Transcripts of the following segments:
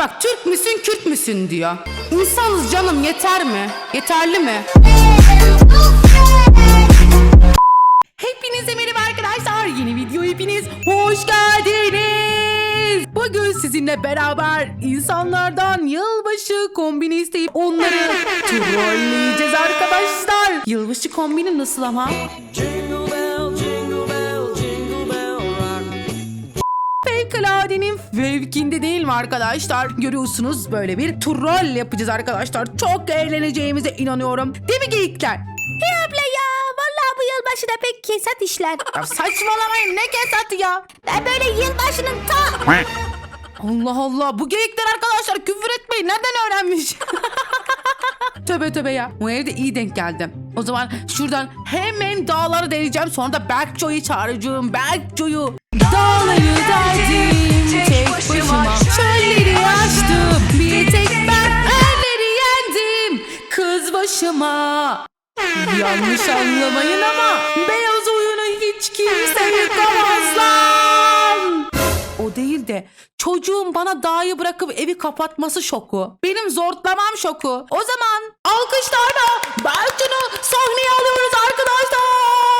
Bak Türk müsün Kürt müsün diyor. İnsanız canım yeter mi? Yeterli mi? Hepinize merhaba arkadaşlar. Yeni video hepiniz hoş geldiniz. Bugün sizinle beraber insanlardan yılbaşı kombini isteyip onları trolleyeceğiz arkadaşlar. Yılbaşı kombini nasıl ama? Fevkaladenin fevkinde değil mi arkadaşlar? Görüyorsunuz böyle bir troll yapacağız arkadaşlar. Çok eğleneceğimize inanıyorum. Değil mi geyikler? Hey abla ya vallahi bu yılbaşı da pek kesat işler. Ya saçmalamayın ne kesatı ya? Ben böyle yılbaşının ta... Allah Allah bu geyikler arkadaşlar küfür etmeyi nereden öğrenmiş? töbe töbe ya. Bu evde iyi denk geldim. O zaman şuradan hemen dağları deleceğim. Sonra da Berkco'yu çağıracağım. Berkco'yu. Dağları deldim tek başıma. Çölleri açtım. Bir tek ben yendim. Kız başıma. Yanlış anlamayın ama beyaz oyunu hiç kimse yıkamaz lan. O değil de çocuğun bana dağı bırakıp evi kapatması şoku. Benim zortlamam şoku. O zaman alkışlarla Berkcan'ı sahneye alıyoruz arkadaşlar.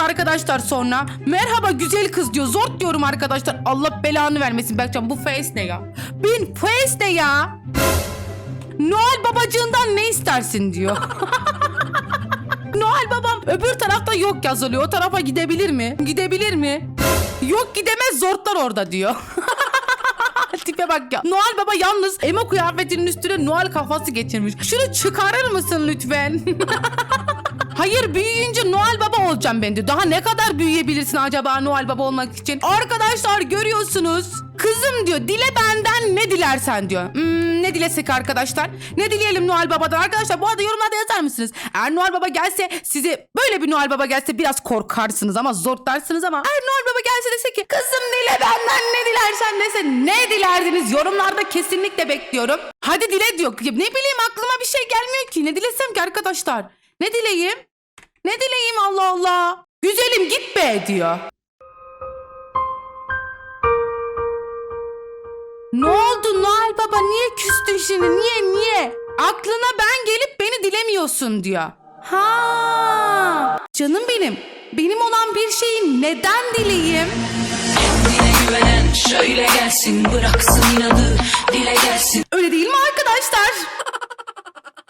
Arkadaşlar sonra. Merhaba güzel kız diyor. Zort diyorum arkadaşlar. Allah belanı vermesin Berkcan. Bu face ne ya? Bin face ne ya? Noel babacığından ne istersin diyor. Noel babam öbür tarafta yok yazılıyor. O tarafa gidebilir mi? Gidebilir mi? Yok gidemez zortlar orada diyor. Tipe bak ya. Noel baba yalnız emo kıyafetinin üstüne Noel kafası geçirmiş. Şunu çıkarır mısın lütfen? Hayır büyüyünce Noel Baba olacağım ben diyor. Daha ne kadar büyüyebilirsin acaba Noel Baba olmak için? Arkadaşlar görüyorsunuz. Kızım diyor dile benden ne dilersen diyor. Hmm, ne dilesek arkadaşlar? Ne dileyelim Noel Baba'dan? Arkadaşlar bu arada yorumlarda yazar mısınız? Eğer Noel Baba gelse size böyle bir Noel Baba gelse biraz korkarsınız ama zortlarsınız ama eğer Noel Baba gelse dese ki kızım dile benden ne dilersen dese ne dilerdiniz? Yorumlarda kesinlikle bekliyorum. Hadi dile diyor. Ne bileyim aklıma bir şey gelmiyor ki. Ne dilesem ki arkadaşlar? Ne dileyim? Ne dileyim Allah Allah. Güzelim git be diyor. Ne oldu Noel Baba niye küstün şimdi niye niye? Aklına ben gelip beni dilemiyorsun diyor. Ha, canım benim. Benim olan bir şeyi neden dileyim? Güvenen şöyle gelsin bıraksın inadı dile gelsin Öyle değil mi arkadaşlar?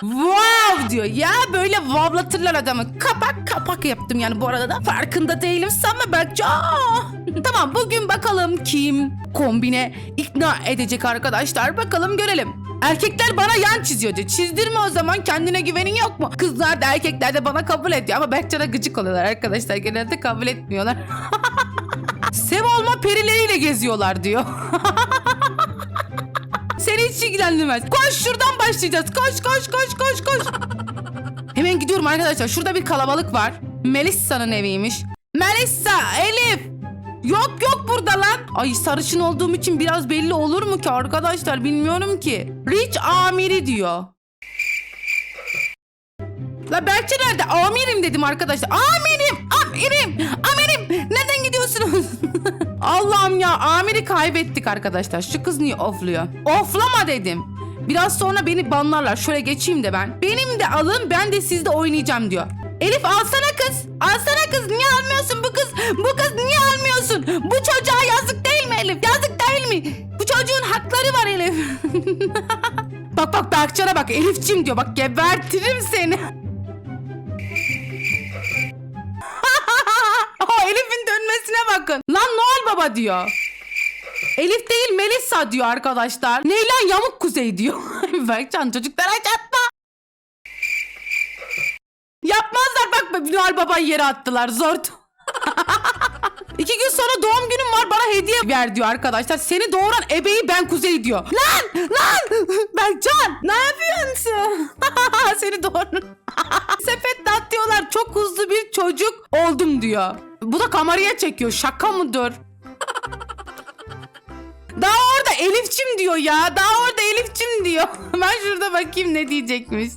Wow diyor ya böyle vavlatırlar adamı. Kapak kapak yaptım yani bu arada da farkında değilim sanma belki. Aa! tamam bugün bakalım kim kombine ikna edecek arkadaşlar bakalım görelim. Erkekler bana yan çiziyor diyor. Çizdirme o zaman kendine güvenin yok mu? Kızlar da erkekler de bana kabul ediyor ama Berkcan'a gıcık oluyorlar arkadaşlar. Genelde kabul etmiyorlar. Sev olma perileriyle geziyorlar diyor. Seni hiç ilgilendirmez. Koş şuradan başlayacağız. Koş koş koş koş koş. Hemen gidiyorum arkadaşlar. Şurada bir kalabalık var. Melissa'nın eviymiş. Melissa, Elif. Yok yok burada lan. Ay sarışın olduğum için biraz belli olur mu ki arkadaşlar bilmiyorum ki. Rich amiri diyor. La Berkçe nerede? Amirim dedim arkadaşlar. Amirim, amirim, amirim. Nereden gidiyorsunuz? Allah'ım ya amiri kaybettik arkadaşlar. Şu kız niye ofluyor? Oflama dedim. Biraz sonra beni banlarlar. Şöyle geçeyim de ben. Benim de alın ben de sizde oynayacağım diyor. Elif alsana kız. Alsana kız. Niye almıyorsun bu kız? Bu kız niye almıyorsun? Bu çocuğa yazık değil mi Elif? Yazık değil mi? Bu çocuğun hakları var Elif. bak bak Berkcan'a bak Elifçim diyor. Bak gebertirim seni. Elif'in dönmesine bakın. Lan Noel Baba diyor. Elif değil Melissa diyor arkadaşlar. Neylan yamuk kuzey diyor. Berkcan çocuklara çatma. Yapmazlar bak Noel Baba'yı yere attılar zort. İki gün sonra doğum günüm var bana hediye ver diyor arkadaşlar. Seni doğuran ebeyi ben kuzey diyor. Lan lan Berkcan ne yapıyorsun? Seni doğuran. Sepette atıyorlar çok hızlı bir çocuk oldum diyor. Bu da kameraya çekiyor şaka mıdır? Daha orada Elifçim diyor ya. Daha orada Elifçim diyor. Ben şurada bakayım ne diyecekmiş.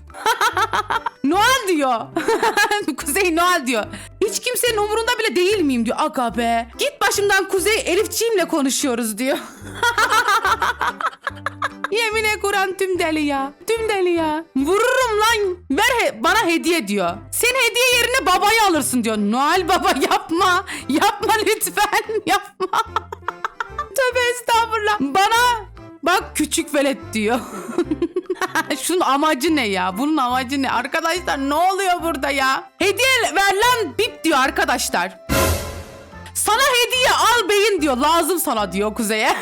Noel diyor. Kuzey Noel diyor. Hiç kimsenin umurunda bile değil miyim diyor. Aga be. Git başımdan Kuzey Elifçiğimle konuşuyoruz diyor. Yemine Kur'an tüm deli ya. Tüm deli ya. Vururum lan. Ver he- bana hediye diyor. Sen hediye yerine babayı alırsın diyor. Noel baba yapma. Yapma lütfen. Yapma. Tövbe estağfurullah. Bana bak küçük velet diyor. Şunun amacı ne ya? Bunun amacı ne? Arkadaşlar ne oluyor burada ya? Hediye ver lan bip diyor arkadaşlar. Sana hediye al beyin diyor. Lazım sana diyor Kuzey'e.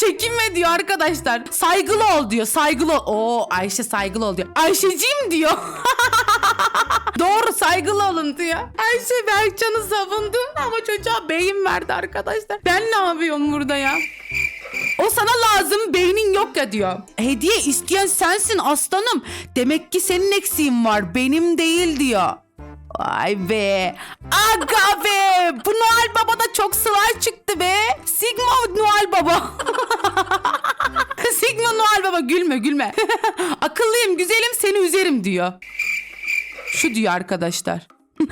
Çekinme diyor arkadaşlar. Saygılı ol diyor. Saygılı ol. Oo Ayşe saygılı ol diyor. Ayşeciğim diyor. Doğru saygılı olun diyor. Ayşe Berkcan'ı savundu ama çocuğa beyin verdi arkadaşlar. Ben ne yapıyorum burada ya? O sana lazım beynin yok ya diyor. Hediye isteyen sensin aslanım. Demek ki senin eksiğin var benim değil diyor. Vay be. Aga be. Bu Noel Baba da çok sıvay çıktı be. Sigma Noel Baba. Sigma Noel Baba gülme gülme. Akıllıyım güzelim seni üzerim diyor. Şu diyor arkadaşlar.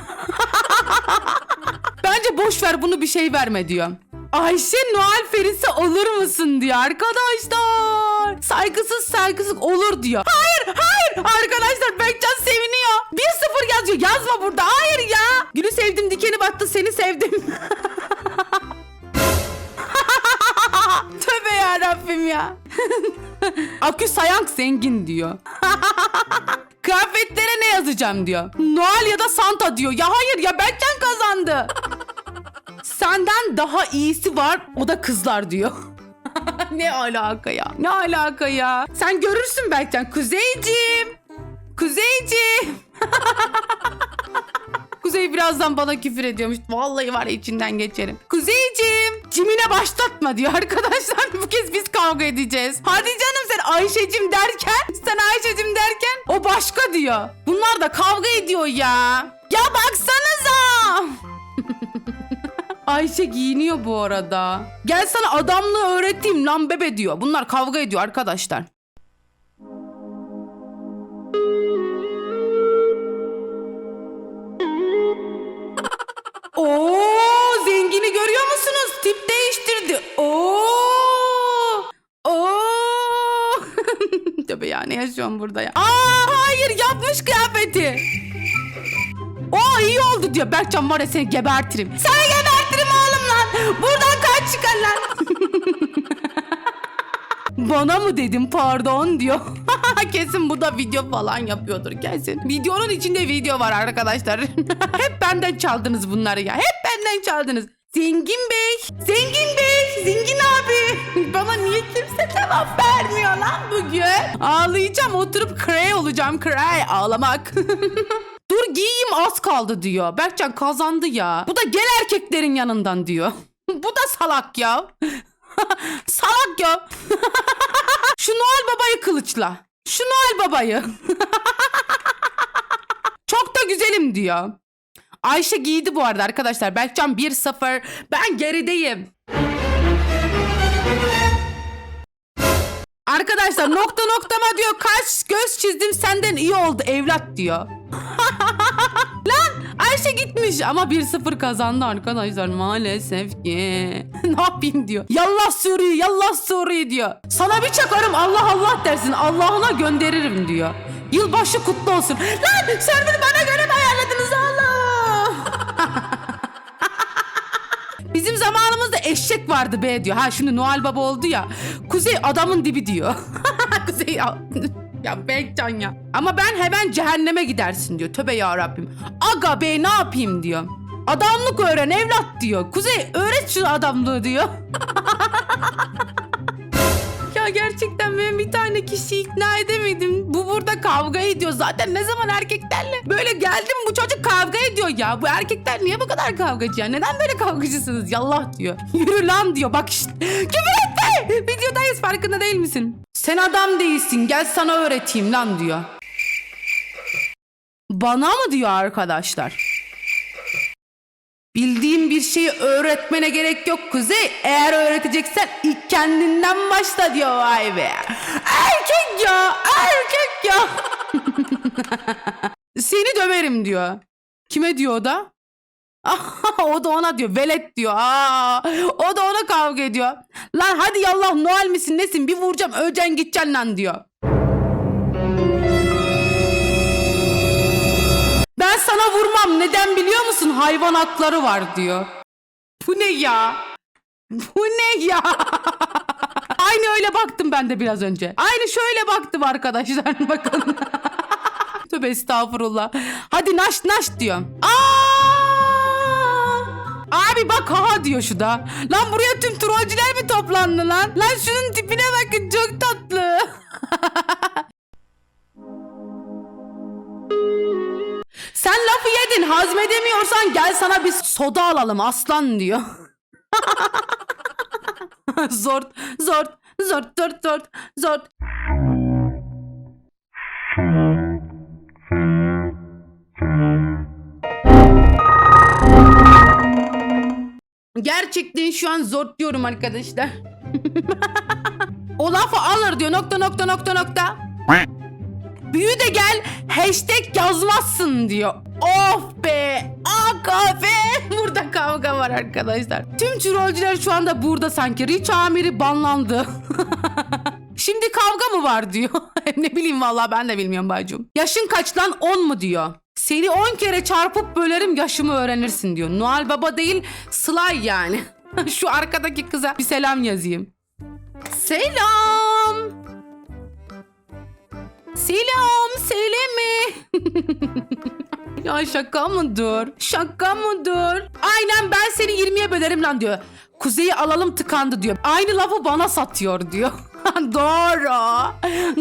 Bence boş ver bunu bir şey verme diyor. Ayşe Noel Ferisi olur musun diyor arkadaşlar. Saygısız saygısız olur diyor. Hayır hayır arkadaşlar Bekcan seviniyor. 1-0 yazıyor yazma burada hayır ya. Gülü sevdim dikeni battı seni sevdim. Tövbe ya Rabbim ya. Akü sayank zengin diyor. Kıyafetlere ne yazacağım diyor. Noel ya da Santa diyor. Ya hayır ya Berkcan kazandı. Senden daha iyisi var o da kızlar diyor. ne alaka ya? Ne alaka ya? Sen görürsün Berkcan. Kuzeyciğim. Kuzeyciğim. Kuzey birazdan bana küfür ediyormuş. Vallahi var ya içinden geçerim. Kuzeyciğim. Cimine başlatma diyor arkadaşlar. Bu kez biz kavga edeceğiz. Hadi canım sen Ayşecim derken. Sen Ayşecim derken o başka diyor. Bunlar da kavga ediyor ya. Ya baksanıza. Ayşe giyiniyor bu arada. Gel sana adamlığı öğreteyim lan bebe diyor. Bunlar kavga ediyor arkadaşlar. Oo, zengini görüyor musunuz? Tip değiştirdi. Oo! Oo! Tabii ya ne yaşıyorum burada ya? Aa hayır yapmış kıyafeti. O iyi oldu diyor. Berkcan var ya seni gebertirim. Seni gebertirim. Buradan kaç çıkar lan. Bana mı dedim pardon diyor. kesin bu da video falan yapıyordur kesin. Videonun içinde video var arkadaşlar. Hep benden çaldınız bunları ya. Hep benden çaldınız. Zengin Bey, Zengin Bey, Zengin abi. Bana niye kimse cevap vermiyor lan bugün? Ağlayacağım oturup cry olacağım cry ağlamak. Dur giyeyim az kaldı diyor. Berkcan kazandı ya. Bu da gel erkeklerin yanından diyor. Bu da salak ya. salak ya. Şu Noel babayı kılıçla. Şu Noel babayı. Çok da güzelim diyor. Ayşe giydi bu arada arkadaşlar. Berkcan 1-0. Ben gerideyim. Arkadaşlar nokta noktama diyor kaç göz çizdim senden iyi oldu evlat diyor. Ayşe gitmiş ama 1-0 kazandı arkadaşlar maalesef ki. ne yapayım diyor. Yallah Suriye yallah Suriye diyor. Sana bir çakarım Allah Allah dersin Allah'ına gönderirim diyor. Yılbaşı kutlu olsun. Lan serveri bana göre mi ayarladınız Allah? Bizim zamanımızda eşek vardı be diyor. Ha şimdi Noel Baba oldu ya. Kuzey adamın dibi diyor. Kuzey ya. Berkcan ya. Ama ben hemen cehenneme gidersin diyor. Töbe ya Rabbim. Aga be ne yapayım diyor. Adamlık öğren evlat diyor. Kuzey öğret şu adamlığı diyor. Ya gerçekten ben bir tane kişi ikna edemedim. Bu burada kavga ediyor. Zaten ne zaman erkeklerle böyle geldim bu çocuk kavga ediyor ya. Bu erkekler niye bu kadar kavgacı ya? Neden böyle kavgacısınız? Yallah diyor. Yürü lan diyor. Bak işte. Küfür etti. Videodayız farkında değil misin? Sen adam değilsin. Gel sana öğreteyim lan diyor. Bana mı diyor arkadaşlar? Bildiğin bir şeyi öğretmene gerek yok Kuzey. Eğer öğreteceksen ilk kendinden başla diyor vay be. Erkek ya. Erkek ya. Seni döverim diyor. Kime diyor o da? o da ona diyor. Velet diyor. Aa, o da ona kavga ediyor. Lan hadi yallah Noel misin nesin bir vuracağım öleceksin gideceksin lan diyor. Ben sana vurmam. Neden biliyor musun? Hayvan hakları var diyor. Bu ne ya? Bu ne ya? Aynı öyle baktım ben de biraz önce. Aynı şöyle baktım arkadaşlar. Bakın. Tövbe estağfurullah. Hadi naş naş diyor. Aa! Abi bak ha diyor şu da. Lan buraya tüm trollcüler mi toplandı lan? Lan şunun tipine bakın çok tatlı. Sen lafı yedin hazmedemiyorsan gel sana bir soda alalım aslan diyor. zort zort zort zort zort zort. Gerçekten şu an zort diyorum arkadaşlar. o lafı alır diyor nokta nokta nokta nokta. Büyü de gel hashtag yazmazsın diyor. Of be AKP burada kavga var arkadaşlar. Tüm trollcüler şu anda burada sanki. Rich Amiri banlandı. Şimdi kavga mı var diyor. ne bileyim vallahi ben de bilmiyorum bacım. Yaşın kaç lan 10 mu diyor. Seni 10 kere çarpıp bölerim yaşımı öğrenirsin diyor. Noel Baba değil Sly yani. Şu arkadaki kıza bir selam yazayım. Selam. Selam, Selemi. ya şaka mıdır? Şaka mıdır? Aynen ben seni 20'ye bölerim lan diyor. Kuzeyi alalım tıkandı diyor. Aynı lafı bana satıyor diyor. Doğru.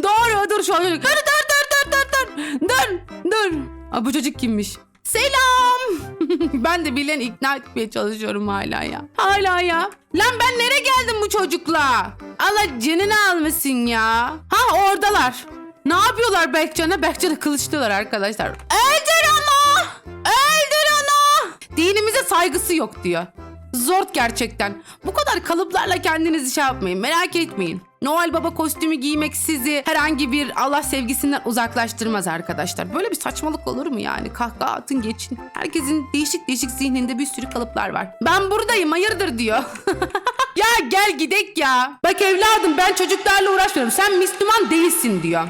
Doğru dur şu an. Dur dur dur dur dur dur. Dur dur. Aa, bu çocuk kimmiş? Selam. ben de birilerini ikna etmeye çalışıyorum hala ya. Hala ya. Lan ben nereye geldim bu çocukla? Allah canını almasın ya. Ha oradalar. Ne yapıyorlar Berkcan'a? Berkcan'ı kılıçlıyorlar arkadaşlar. Öldür onu! Öldür onu! Dinimize saygısı yok diyor. Zor gerçekten. Bu kadar kalıplarla kendinizi şey yapmayın. Merak etmeyin. Noel Baba kostümü giymek sizi herhangi bir Allah sevgisinden uzaklaştırmaz arkadaşlar. Böyle bir saçmalık olur mu yani? Kahkaha atın geçin. Herkesin değişik değişik zihninde bir sürü kalıplar var. Ben buradayım hayırdır diyor. ya gel gidek ya. Bak evladım ben çocuklarla uğraşmıyorum. Sen Müslüman değilsin diyor.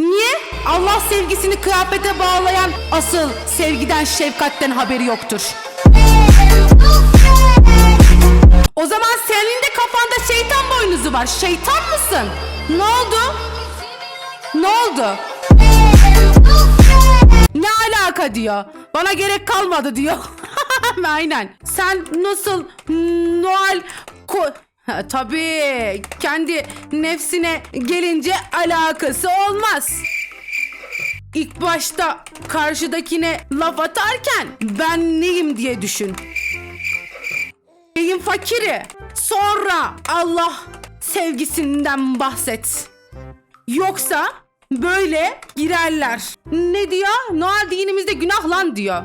Niye? Allah sevgisini kıyafete bağlayan asıl sevgiden şefkatten haberi yoktur. O zaman senin de kafanda şeytan boynuzu var. Şeytan mısın? Ne oldu? Ne oldu? Ne alaka diyor. Bana gerek kalmadı diyor. Aynen. Sen nasıl Noel ko- tabii kendi nefsine gelince alakası olmaz. İlk başta karşıdakine laf atarken ben neyim diye düşün. Beyin fakiri. Sonra Allah sevgisinden bahset. Yoksa böyle girerler. Ne diyor? Noel dinimizde günah lan diyor.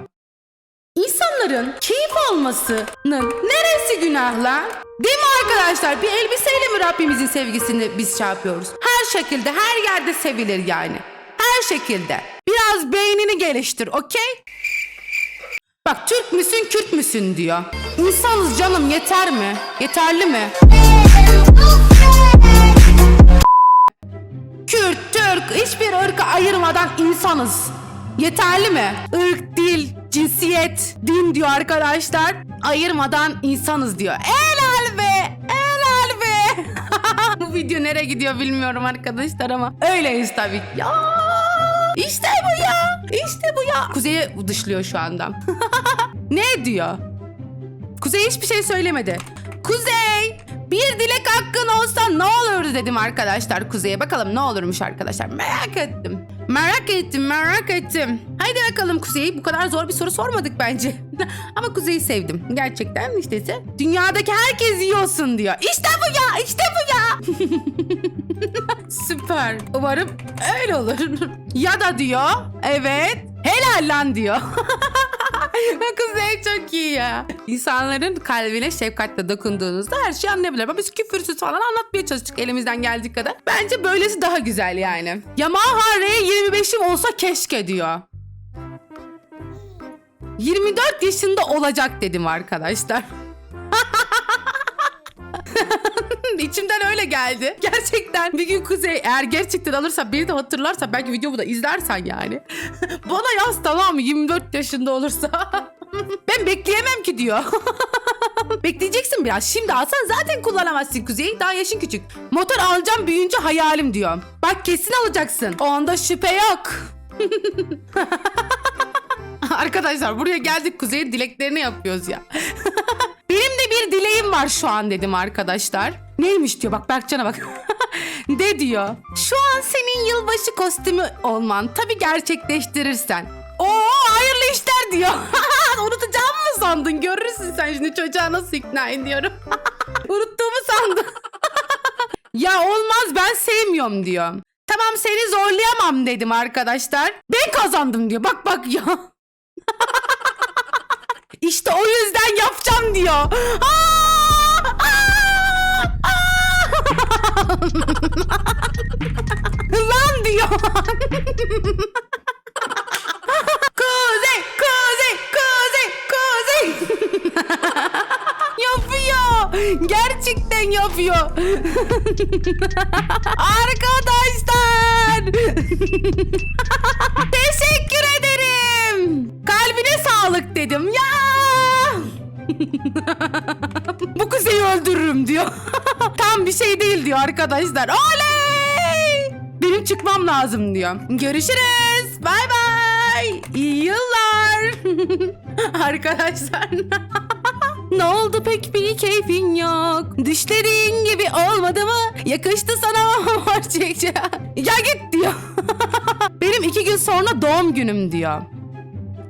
İnsanların keyif almasının neresi günah lan? Değil mi arkadaşlar? Bir elbiseyle mi Rabbimizin sevgisini biz şey yapıyoruz? Her şekilde, her yerde sevilir yani. Her şekilde. Biraz beynini geliştir, okey? Bak Türk müsün, Kürt müsün diyor. İnsanız canım yeter mi? Yeterli mi? Kürt, Türk hiçbir ırkı ayırmadan insanız. Yeterli mi? Irk, dil, cinsiyet, din diyor arkadaşlar. Ayırmadan insanız diyor. Helal be! Helal be! Bu video nereye gidiyor bilmiyorum arkadaşlar ama öyleyiz tabii. Ya! İşte bu ya! İşte bu ya! Kuzey'e dışlıyor şu anda. ne diyor? Kuzey hiçbir şey söylemedi. Kuzey bir dilek hakkın olsa ne olurdu dedim arkadaşlar Kuzey'e. Bakalım ne olurmuş arkadaşlar. Merak ettim. Merak ettim, merak ettim. Haydi bakalım Kuzey. Bu kadar zor bir soru sormadık bence. Ama Kuzey'i sevdim. Gerçekten işte dünyadaki herkes yiyorsun diyor. İşte bu ya, işte bu ya. Süper. Umarım öyle olur. ya da diyor. Evet. Helal lan diyor. Kuzey çok iyi ya. İnsanların kalbine şefkatle dokunduğunuzda her şeyi anlayabilir. Ama biz küfürsüz falan anlatmaya çalıştık elimizden geldiği kadar. Bence böylesi daha güzel yani. Yamaha R25'im olsa keşke diyor. 24 yaşında olacak dedim arkadaşlar. İçimden öyle geldi. Gerçekten bir gün Kuzey eğer gerçekten alırsa beni de hatırlarsa belki videomu da izlersen yani. Bana yaz tamam mı 24 yaşında olursa. ben bekleyemem ki diyor. Bekleyeceksin biraz. Şimdi alsan zaten kullanamazsın Kuzey. Daha yaşın küçük. Motor alacağım büyüyünce hayalim diyor. Bak kesin alacaksın. Onda şüphe yok. Arkadaşlar buraya geldik Kuzey'in dileklerini yapıyoruz ya. Benim de bir dileğim var şu an dedim arkadaşlar. Neymiş diyor bak Berkcan'a bak. de diyor. Şu an senin yılbaşı kostümü olman tabii gerçekleştirirsen. Oo hayırlı işler diyor. Unutacağımı mı sandın? Görürsün sen şimdi çocuğa nasıl ikna ediyorum. Unuttuğumu sandım. ya olmaz ben sevmiyorum diyor. Tamam seni zorlayamam dedim arkadaşlar. Ben kazandım diyor. Bak bak ya. İşte o yüzden yapacağım diyor. Aa! Aa! Lan diyor. kuzey, kuzey, kuzey, kuzey. yapıyor. Gerçekten yapıyor. Arkadaşlar. Teşekkür ederim. Kalbine sağlık dedim ya. Bu kuzeyi öldürürüm diyor. Tam bir şey değil diyor arkadaşlar. Oley! Benim çıkmam lazım diyor. Görüşürüz. Bay bay. İyi yıllar. arkadaşlar. Ne oldu pek bir keyfin yok Düşlediğin gibi olmadı mı Yakıştı sana mor çiçeği Ya git diyor Benim iki gün sonra doğum günüm diyor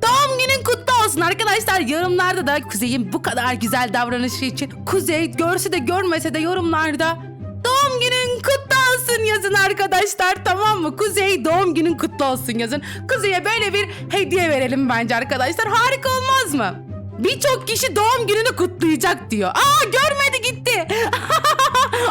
Doğum günün kutlu olsun arkadaşlar. Yorumlarda da Kuzey'in bu kadar güzel davranışı için Kuzey görse de görmese de yorumlarda doğum günün kutlu olsun yazın arkadaşlar tamam mı? Kuzey doğum günün kutlu olsun yazın. Kuzey'e böyle bir hediye verelim bence arkadaşlar. Harika olmaz mı? Birçok kişi doğum gününü kutlayacak diyor. Aa görmedi gitti.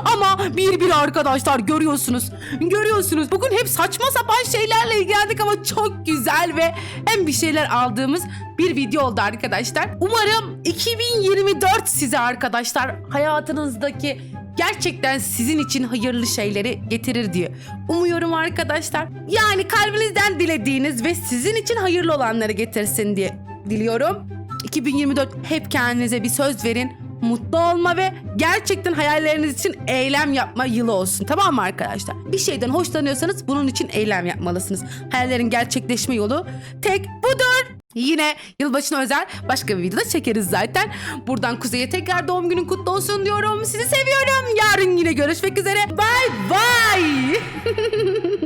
Ama bir bir arkadaşlar görüyorsunuz. Görüyorsunuz. Bugün hep saçma sapan şeylerle ilgilendik ama çok güzel ve hem bir şeyler aldığımız bir video oldu arkadaşlar. Umarım 2024 size arkadaşlar hayatınızdaki gerçekten sizin için hayırlı şeyleri getirir diye umuyorum arkadaşlar. Yani kalbinizden dilediğiniz ve sizin için hayırlı olanları getirsin diye diliyorum. 2024 hep kendinize bir söz verin. Mutlu olma ve gerçekten hayalleriniz için eylem yapma yılı olsun. Tamam mı arkadaşlar? Bir şeyden hoşlanıyorsanız bunun için eylem yapmalısınız. Hayallerin gerçekleşme yolu tek budur. Yine yılbaşına özel başka bir videoda çekeriz zaten. Buradan Kuzey'e tekrar doğum günün kutlu olsun diyorum. Sizi seviyorum. Yarın yine görüşmek üzere. Bye bye.